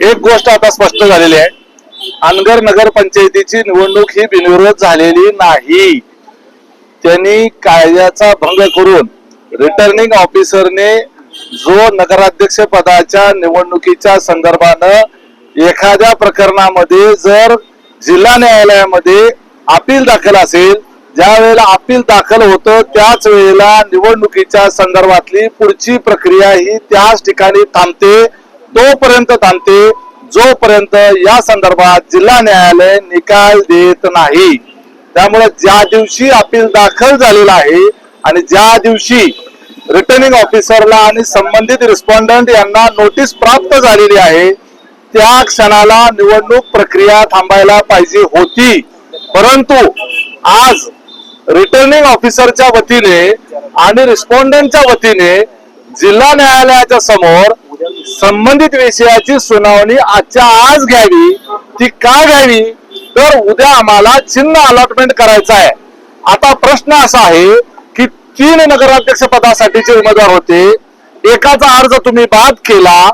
एक गोष्ट आता स्पष्ट झालेली आहे. अनगर नगर पंचायतीची निवडणूक ही बिनविरोध झालेली नाही. त्यांनी कायद्याचा भंग करून रिटर्निंग ऑफिसरने जो नगराध्यक्ष पदाच्या निवडणुकीच्या संदर्भानं एखाद्या प्रकरणामध्ये जर जिल्हा न्यायालयामध्ये अपील दाखल असेल ज्या वेळेला अपील दाखल होतं त्याच वेळेला निवडणुकीच्या संदर्भातली पुढची प्रक्रिया ही त्याच ठिकाणी थांबते. तोपर्यंत थांबते जोपर्यंत या संदर्भात जिल्हा न्यायालय निकाल देत नाही. त्यामुळे ज्या दिवशी अपील दाखल झालेला आहे आणि ज्या दिवशी रिटर्निंग ऑफिसरला आणि संबंधित रिस्पॉन्डंट यांना नोटीस प्राप्त झालेली आहे त्या क्षणाला निवडणूक प्रक्रिया थांबायला पाहिजे होती. परंतु आज रिटर्निंग ऑफिसरच्या वतीने आणि रिस्पॉन्डंटच्या वतीने जिल्हा न्यायालयाच्या समोर संबंधित विषयाची सुनावणी आजच्या आज घ्यावी ती का घ्यावी? तर उद्या आम्हाला चिन्ह अलॉटमेंट करायचं आहे. आता प्रश्न असा आहे की तीन नगराध्यक्ष पदासाठीचे उमेदवार होते. एकाचा अर्ज तुम्ही बाद केला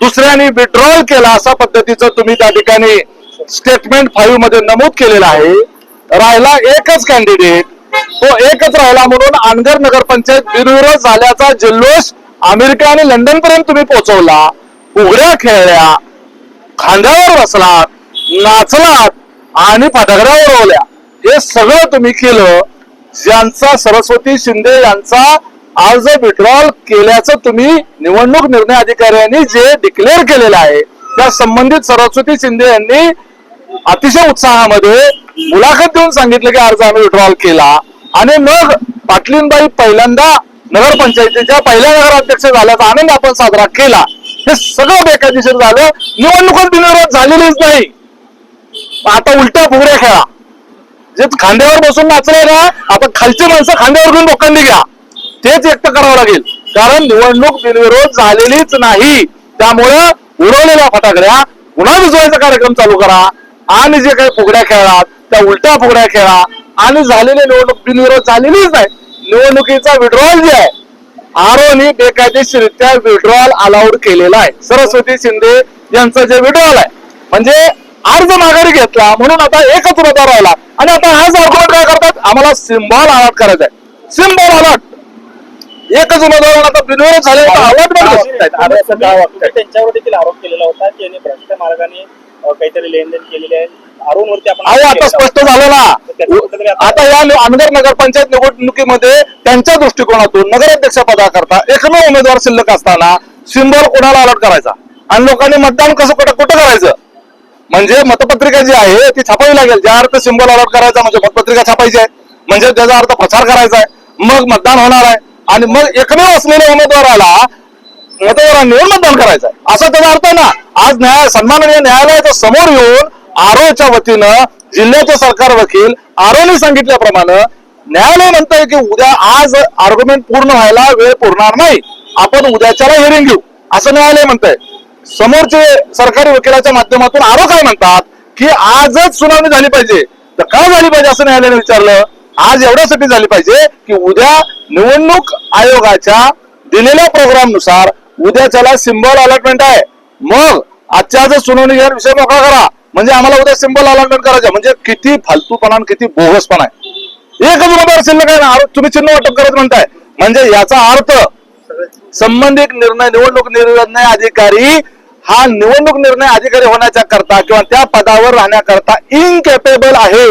दुसऱ्याने विड्रॉल केला अशा पद्धतीचं तुम्ही त्या ठिकाणी स्टेटमेंट फाईव्हमध्ये नमूद केलेलं आहे. राहिला एकच कॅन्डिडेट तो एकच राहिला म्हणून अनगर नगरपंचायत बिनविरोध झाल्याचा जल्लोष अमेरिका आणि लंडन पर्यंत तुम्ही पोहोचवला उघड्या खेळल्या खांद्यावर बसलात नाचलात आणि फटाकड्या उडवल्या. हे सगळं तुम्ही केलं ज्यांचा सरस्वती शिंदे यांचा अर्ज विड्रॉल केल्याचं तुम्ही निवडणूक निर्णय अधिकाऱ्यांनी जे डिक्लेअर केलेलं आहे त्या संबंधित सरस्वती शिंदे यांनी अतिशय उत्साहामध्ये मुलाखत देऊन सांगितलं की अर्ज आम्ही विड्रॉल केला. आणि मग पाटलींबाई पहिल्यांदा नगरपंचायतीच्या पहिल्या नगराध्यक्ष झाल्याचा आनंद आपण साजरा केला. हे सगळं बेकायदेशीर झालं. निवडणुकात बिनविरोध झालेलीच नाही. आता उलट्या फुगड्या खेळा. जे खांद्यावर बसून नाचले ना आता खालची माणसं खांद्यावर घेऊन लोकांनी घ्या. तेच व्यक्त करावं लागेल. कारण निवडणूक बिनविरोध झालेलीच नाही. त्यामुळं उडवलेल्या फटाकड्या पुन्हा विजवायचा कार्यक्रम चालू करा. आणि जे काही फुगड्या खेळात त्या उलट्या फुगड्या खेळा. आणि झालेली निवडणूक बिनविरोध झालेलीच नाही. निवडणुकीचा विड्रॉल जे आहे आरोनी बेकायदेशीरित्या विड्रॉल अलाउड केलेला आहे. सरस्वती शिंदे यांचं जे विड्रॉल आहे म्हणजे अर्ज माघारी घेतला म्हणून आता एकच उमेदवार राहिला. आणि आता हाच आर्ग्युमेंट काय करतात? आम्हाला सिम्बॉल अलॉट करायचा आहे सिम्बॉल अलॉट एकच उमेदवार आता बिनविरोध झाले अलॉटमेंट त्यांच्यावर देखील आरोप केलेला होता की भ्रष्ट मार्गाने काहीतरी लेनदेन केलेले आहे. अहो आता स्पष्ट झालं ना. आता या आमदार नगरपंचायत निवडणुकीमध्ये त्यांच्या दृष्टिकोनातून नगराध्यक्ष पदाकरता एकमेव उमेदवार शिल्लक असताना सिंबॉल कोणाला अलॉट करायचा? आणि लोकांनी मतदान कसं कुठं कुठं करायचं? म्हणजे मतपत्रिका जी आहे ती छापावी लागेल. ज्या अर्थ सिंबॉल अलॉट करायचा म्हणजे मतपत्रिका छापायची आहे. म्हणजे त्याचा अर्थ प्रचार करायचा आहे. मग मतदान होणार आहे. आणि मग एकमेव असलेल्या उमेदवाराला मतदारांनी येऊन मतदान करायचं आहे. असा त्याचा अर्थ आहे ना? आज न्याय सन्माननीय न्यायालयाच्या समोर येऊन आरोच्या वतीनं जिल्ह्याचे सरकार वकील आरोने सांगितल्याप्रमाणे न्यायालय म्हणतंय की उद्या आज आर्ग्युमेंट पूर्ण व्हायला वेळ पुरणार नाही. आपण उद्याच्याला हिअरिंग घेऊ असं न्यायालय म्हणतंय. समोरचे सरकारी वकिलाच्या माध्यमातून आरो काय म्हणतात की आजच सुनावणी झाली पाहिजे. तर काय झाली पाहिजे असं न्यायालयाने विचारलं? आज एवढ्यासाठी झाली पाहिजे की उद्या निवडणूक आयोगाच्या दिलेल्या प्रोग्रामनुसार उद्याच्याला सिम्बॉल अलॉटमेंट आहे. मग आजच्या आज सुनावणी घ्या विषय मोकळा करा. म्हणजे आम्हाला उद्या सिंबल अलॉटमेंट करायचं म्हणजे किती फालतूपणा आणि किती बोगसपणा आहे. एकच उमेदवार शिल्लक आहे ना तुम्ही चिन्ह वाटप करत म्हणताय. म्हणजे याचा अर्थ संबंधित निर्णय निवडणूक निर्णय अधिकारी हा निवडणूक निर्णय अधिकारी होण्याच्या करता किंवा त्या पदावर राहण्याकरता इनकॅपेबल आहे.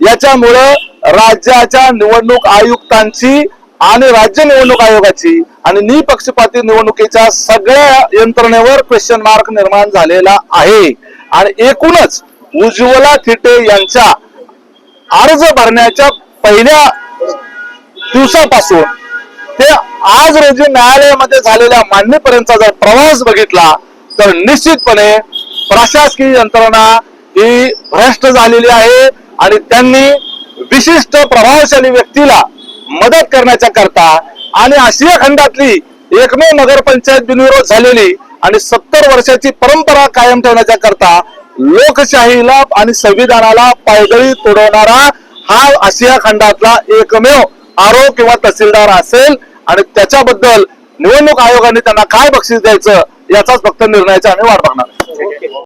याच्यामुळं राज्याच्या निवडणूक आयुक्तांची आणि राज्य निवडणूक आयोगाची आणि निपक्षपाती निवडणुकीच्या सगळ्या यंत्रणेवर क्वेश्चन मार्क निर्माण झालेला आहे. आणि एकूणच उज्ज्वला थिटे यांच्या अर्ज भरण्याच्या पहिल्या दिवसापासून ते आज रोजी न्यायालयामध्ये झालेल्या मांडणीपर्यंतचा जर प्रवास बघितला तर निश्चितपणे प्रशासकीय यंत्रणा ही भ्रष्ट झालेली आहे आणि त्यांनी विशिष्ट प्रभावशाली व्यक्तीला मदत करण्याच्या करता आणि आशिया खंडातली एकमेव नगरपंचायत बिनविरोध झालेली आणि सत्तर वर्षाची परंपरा कायम ठेवण्याच्या करता लोकशाहीला आणि संविधानाला पायदळी तोडवणारा हा आशिया खंडातला एकमेव आरो किंवा तहसीलदार असेल आणि त्याच्याबद्दल निवडणूक आयोगाने त्यांना काय बक्षीस द्यायचं याचाच फक्त निर्णयाचा आम्ही वाट बघणार.